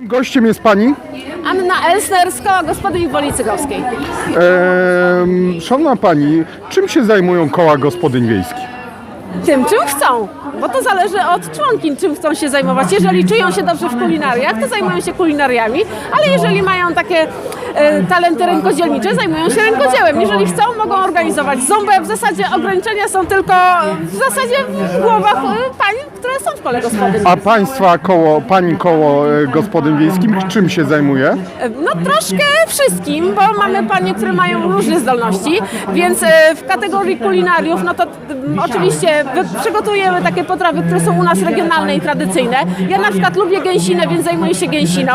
Gościem jest pani. Anna Elsner z Koła Gospodyń Woli Cygowskiej. Ehm, szanowna pani, czym się zajmują koła gospodyń wiejskich? Tym, czym chcą, bo to zależy od członkiń, czym chcą się zajmować. Jeżeli czują się dobrze w kulinariach, to zajmują się kulinariami, ale jeżeli mają takie e, talenty rękodzielnicze, zajmują się rękodziełem. Jeżeli chcą, mogą organizować ząbę. W zasadzie ograniczenia są tylko w zasadzie w głowach e, pań, są w kole gospodyń. A państwa koło, pani koło e, gospodyń wiejskim czym się zajmuje? E, No troszkę wszystkim, bo mamy panie, które mają różne zdolności, więc e, w kategorii kulinariów, no to oczywiście wy- przygotujemy takie potrawy, które są u nas regionalne i tradycyjne. Ja na przykład lubię gęsinę, więc zajmuję się gęsiną.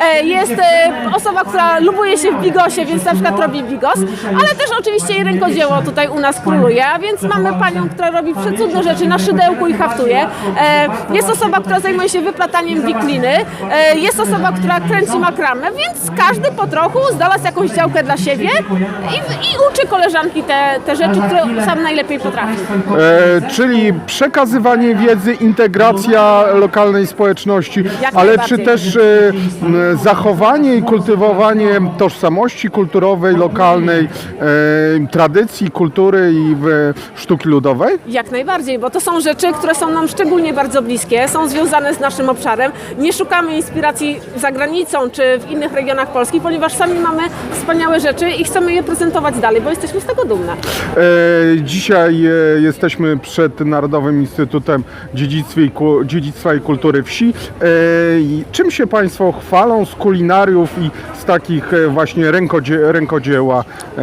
E, Jest e, osoba, która lubuje się w bigosie, więc na przykład robi bigos, ale też oczywiście i rękodzieło tutaj u nas króluje, a więc mamy panią, która robi przecudne rzeczy na szydełku i haftuje. E, Jest osoba, która zajmuje się wyplataniem wikliny, E, jest osoba, która kręci makramę, więc każdy po trochu znalazł jakąś działkę dla siebie i, i uczy koleżanki te, te rzeczy, które sam najlepiej potrafi. E, czyli przekazywanie wiedzy, integracja lokalnej społeczności, Jak ale czy też e, zachowanie i kultywowanie tożsamości kulturowej, lokalnej, e, tradycji, kultury i e, sztuki ludowej? Jak najbardziej, bo to są rzeczy, które są nam szczególnie bardzo bliskie, są związane z naszym obszarem. Nie szukamy inspiracji za granicą czy w innych regionach Polski, ponieważ sami mamy wspaniałe rzeczy i chcemy je prezentować dalej, bo jesteśmy z tego dumne. E, Dzisiaj e, jesteśmy przed Narodowym Instytutem Dziedzictwa i, Ku- Dziedzictwa i Kultury Wsi. E, i Czym się Państwo chwalą z kulinariów i z takich e, właśnie rękodzie, rękodzieła e,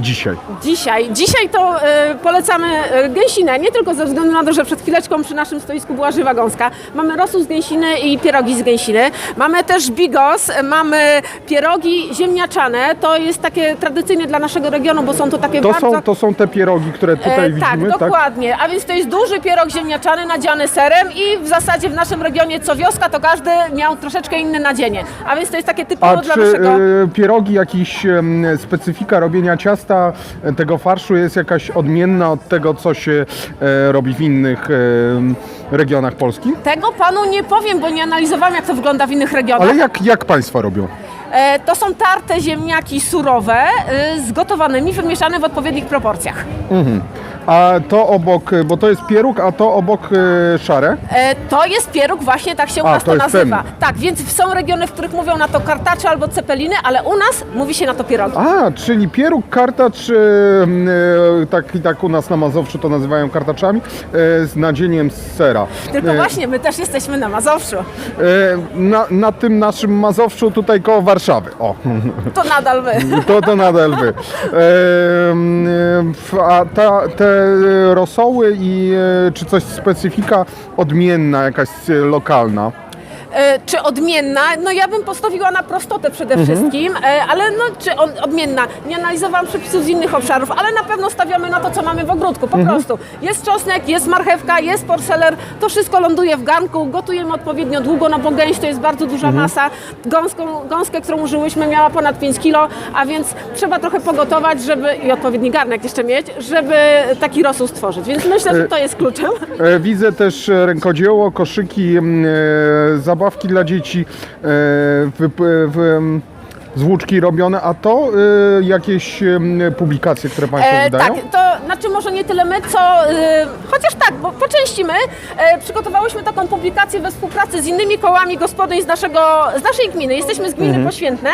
dzisiaj? Dzisiaj, dzisiaj to e, polecamy e, gęsinę, nie tylko ze względu na to, że przed chwileczką przy naszym stoisku była żywa gąska. Mamy rosół z gęsiny i pierogi z gęsiny. Mamy też bigos, mamy pierogi ziemniaczane. To jest takie tradycyjne dla naszego regionu, bo są to takie To bardzo... są, to są te pierogi, które tutaj E, widzimy, tak, dokładnie. A więc to jest duży pierog ziemniaczany nadziany serem i w zasadzie w naszym regionie co wioska to każdy miał troszeczkę inne nadzienie. A więc to jest takie typowo A dla czy naszego... e, pierogi, jakiś em, specyfika robienia ciasta, e, tego farszu jest jakaś odmienna od tego, co się e, robi w innych em, regionach Polski? Tego panu nie powiem, bo nie analizowałam jak to wygląda w innych regionach. Ale jak, jak Państwo robią? E, To są tarte ziemniaki surowe, e, zgotowanymi, wymieszane w odpowiednich proporcjach. A to obok, bo to jest pieróg, a to obok e, szare? E, To jest pieróg, właśnie tak się u A, nas to to, jest nazywa. ten. Tak, więc są regiony, w których mówią na to kartacze albo cepeliny, ale u nas mówi się na to pierogi. A, czyli pieróg, kartacz, e, tak i tak u nas na Mazowszu to nazywają kartaczami, z nadzieniem z sera. Tylko właśnie, my też jesteśmy na Mazowszu. na, na tym naszym Mazowszu tutaj koło Warszawy. O, To nadal my. to, to nadal wy. A ta, te rosoły i e, czy coś specyfika odmienna, jakaś e, lokalna? E, Czy odmienna? No ja bym postawiła na prostotę przede Mhm. wszystkim, e, ale no czy on, odmienna? Nie analizowałam przepisów z innych obszarów, ale na pewno stawiamy na to, co mamy w ogródku, po Mhm. prostu. Jest czosnek, jest marchewka, jest porceler, to wszystko ląduje w garnku, gotujemy odpowiednio długo, no bo gęś to jest bardzo duża Mhm. masa. Gąską, gąskę, którą użyłyśmy miała ponad 5 kg, a więc trzeba trochę pogotować, żeby i odpowiedni garnek jeszcze mieć, żeby taki rosół stworzyć. Więc myślę, że to jest kluczem. E, Widzę też e, rękodzieło, koszyki, m, e, zabawki dla dzieci, e, w, w, robione, a to e, jakieś em, publikacje, które Państwo E, wydają? tak, to znaczy może nie tyle my, co e, chociaż tak, bo po części my e, przygotowałyśmy taką publikację we współpracy z innymi kołami gospodyń z, naszego, z naszej gminy. Jesteśmy z gminy Poświętne.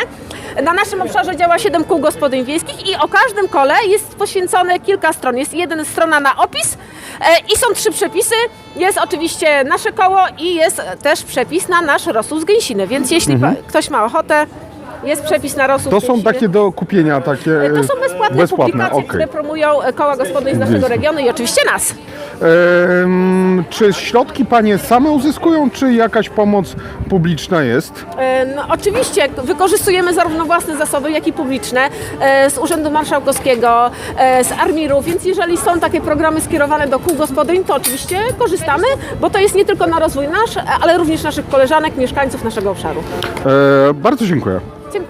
Na naszym obszarze działa 7 kół gospodyń wiejskich i o każdym kole jest poświęcone kilka stron. Jest jedna strona na opis i są trzy przepisy. Jest oczywiście nasze koło i jest też przepis na nasz rosół z gęsiny. Więc jeśli pa- ktoś ma ochotę, jest przepis na rosół To są takie do kupienia, takie E, To są bezpłatne, publikacje, okej. które promują e, koła gospodyń z naszego regionu i oczywiście nas. Czy środki Panie same uzyskują, czy jakaś pomoc publiczna jest? E, No, oczywiście wykorzystujemy zarówno własne zasoby, jak i publiczne e, z Urzędu Marszałkowskiego, e, z Armiru, więc jeżeli są takie programy skierowane do kół gospodyń, to oczywiście korzystamy, bo to jest nie tylko na rozwój nasz, ale również naszych koleżanek, mieszkańców naszego obszaru. E, bardzo dziękuję.